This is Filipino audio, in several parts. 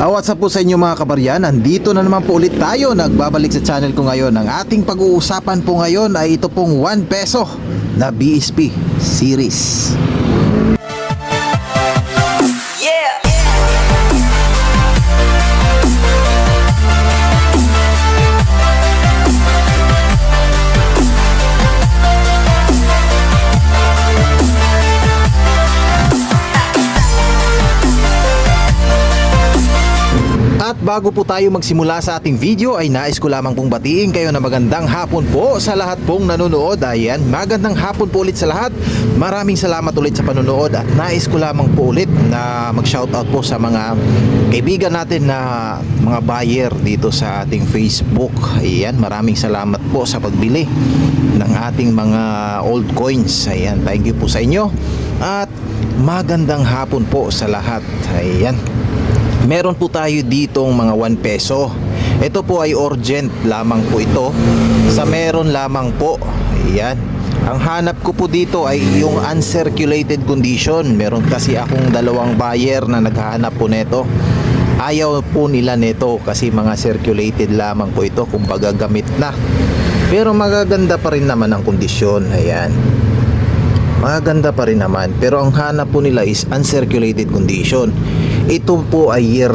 Ah, what's po sa inyo mga kabaryan? Nandito na naman po ulit tayo. Nagbabalik sa channel ko ngayon. Ang ating pag-uusapan po ngayon ay ito pong 1 peso na BSP series. At bago po tayo magsimula sa ating video ay nais ko lamang pong batiin kayo na magandang hapon po sa lahat pong nanonood. Ayan, magandang hapon po ulit sa lahat. Maraming salamat ulit sa panonood at nais ko lamang po ulit na mag-shoutout po sa mga kaibigan natin na mga buyer dito sa ating Facebook. Ayan, maraming salamat po sa pagbili ng ating mga old coins. Ayan, thank you po sa inyo. At magandang hapon po sa lahat. Ayan meron po tayo ditong mga 1 peso. Ito po ay urgent lamang po ito. Sa meron lamang po. Ayan. Ang hanap ko po dito ay yung uncirculated condition. Meron kasi akong dalawang buyer na naghahanap po nito. Ayaw po nila nito kasi mga circulated lamang po ito kumbaga gamit na. Pero magaganda pa rin naman ang kondisyon. Ayan maganda pa rin naman pero ang hanap po nila is uncirculated condition ito po ay year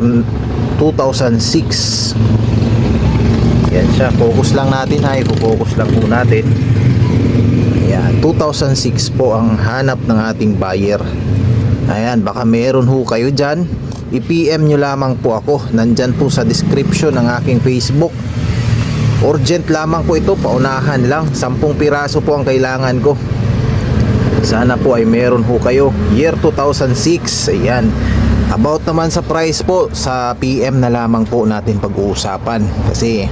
2006 yan siya. Focus lang natin ha. Focus lang po natin. Yan 2006 po ang hanap ng ating buyer. Ayan. Baka meron ho kayo dyan. i-PM nyo lamang po ako. Nandyan po sa description ng aking Facebook. Urgent lamang po ito. Paunahan lang. 10 piraso po ang kailangan ko. Sana po ay meron ho kayo. Year 2006. Ayan. About naman sa price po, sa PM na lamang po natin pag-uusapan. Kasi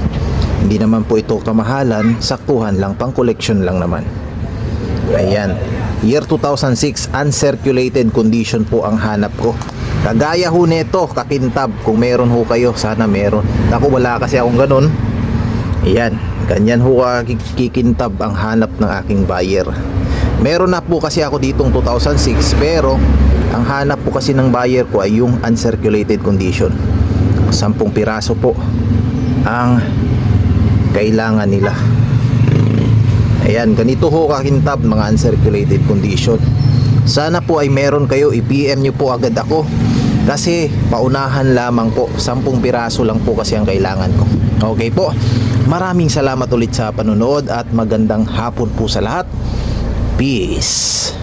hindi naman po ito kamahalan, saktuhan lang, pang collection lang naman. Ayan. Year 2006, uncirculated condition po ang hanap ko. Kagaya ho nito, kakintab. Kung meron ho kayo, sana meron. Ako wala kasi akong ganun. Ayan. Ganyan ho kikintab ang hanap ng aking buyer. Meron na po kasi ako ditong 2006 pero ang hanap po kasi ng buyer ko ay yung uncirculated condition. 10 piraso po ang kailangan nila. Ayan, ganito ho kakintab mga uncirculated condition. Sana po ay meron kayo, i-PM nyo po agad ako. Kasi paunahan lamang po, 10 piraso lang po kasi ang kailangan ko. Okay po, maraming salamat ulit sa panonood at magandang hapon po sa lahat. Peace.